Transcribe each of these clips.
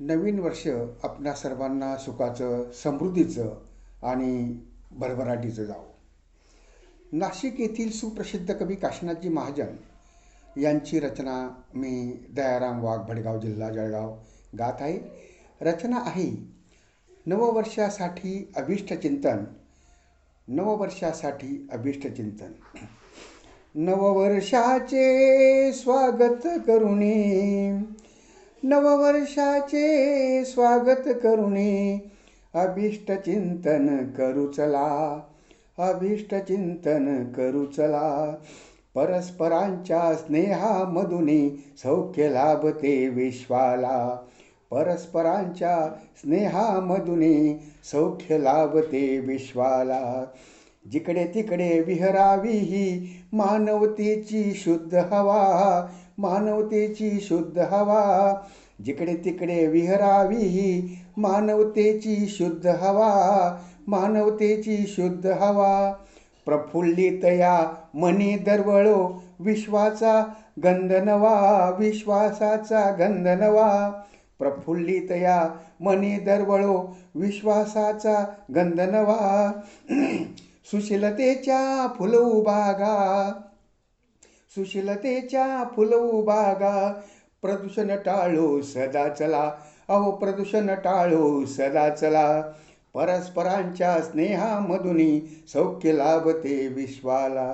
नवीन वर्ष आपणा सर्वांना सुखाचं समृद्धीचं आणि भरभराटीचं जावं. नाशिक येथील सुप्रसिद्ध कवी काशीनाथजी महाजन यांची रचना मी दयाराम वाघ भडगाव जिल्हा जळगाव गात आहे. रचना आहे नववर्षासाठी अभिष्टचिंतन नववर्षासाठी अभिष्टचिंतन नववर्षाचे स्वागत करुणे नववर्षाचे स्वागत करुणे. अभिष्टचिंतन करू चला. अभिष्टचिंतन करू चला. परस्परांच्या स्नेहामधुनी सौख्य लाभते विश्वाला. परस्परांच्या स्नेहामधुनी सौख्य लाभते विश्वाला. जिकडे तिकडे विहरावी ही मानवतेची शुद्ध हवा. मानवतेची शुद्ध हवा. जिकडे तिकडे विहरावी ही मानवतेची शुद्ध हवा. मानवतेची शुद्ध हवा. प्रफुल्लित या मनी दरवळो विश्वाचा गंध नवा विश्वासाचा गंध नवा प्रफुल्लित या मनी दरवळो विश्वासाचा गंध नवा सुशीलतेच्या फुलबागा सुशीलतेच्या फुलबागा प्रदूषण टाळो सदा चला. अहो प्रदूषण टाळो सदा चला. परस्परांच्या स्नेहामधुनी सौख्य लाभते विश्वाला.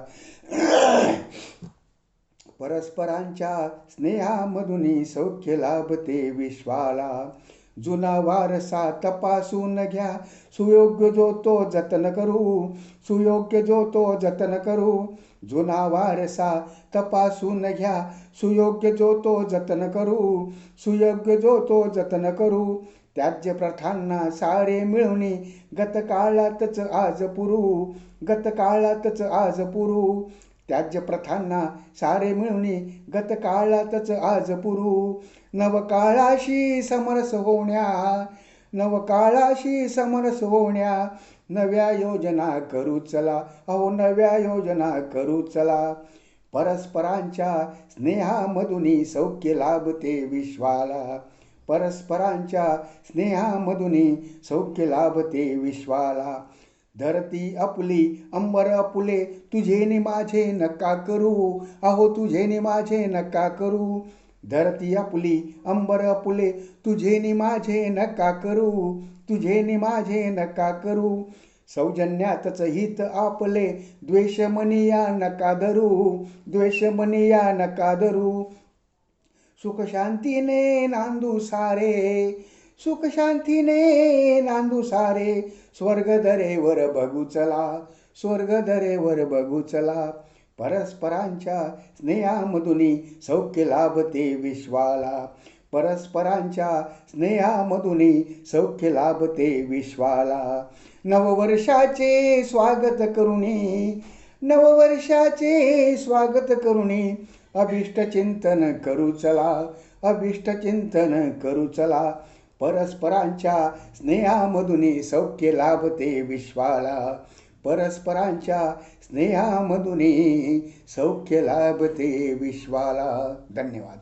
परस्परांच्या स्नेहामधुनी सौख्य लाभते विश्वाला. जुना वारसा तपासून घ्या. सुयोग्य जो तो जतन करू. सुयोग्य जो तो जतन करू. जुना वारसा तपासून घ्या. सुयोग्य जो तो जतन करू सुयोग्य जो तो जतन करू. त्याज्य प्रथांना सारे मिळवणे गतकाळातच आज पुरू गतकाळातच आज पुरू. त्याज्य प्रथांना सारे मिळवणे गतकाळातच आज पुरू. नवकाळाशी समरस होण्या नवकाळाशी समरस होण्या नव्या योजना करू चला. अहो नव्या योजना करू चला. परस्परांच्या स्नेहामधुनी सौख्य लाभते विश्वाला. परस्परांच्या स्नेहामधुनी सौख्य लाभते विश्वाला. धरती आपली अंबर अपुले तुझे नि माझे नका करू. अहो तुझे नि माझे नका करू. धरती आपली अंबर अपुले तुझे नि माझे नका करू तुझे नि माझे नका करू. सौजन्यातच हित आपले द्वेषमनिया नका धरू द्वेषमनिया नका धरू. सुख शांतीने नांदू सारे सुख शांतीने नांदू सारे. स्वर्ग दरेवर बघू चला स्वर्ग दरेवर बघू चला. परस्परांच्या स्नेहामधुनी सौख्य लाभते विश्वाला. परस्परांच्या स्नेहामधुनी सौख्य लाभते विश्वाला. नववर्षाचे स्वागत करुणी नववर्षाचे स्वागत करुणी. अभिष्टचिंतन करू चला अभिष्टचिंतन करू चला. परस्परांच्या स्नेहामधुनी सौख्य लाभते विश्वाला. परस्परांच्या स्नेहामधुनी सौख्य लाभते विश्वाला. धन्यवाद.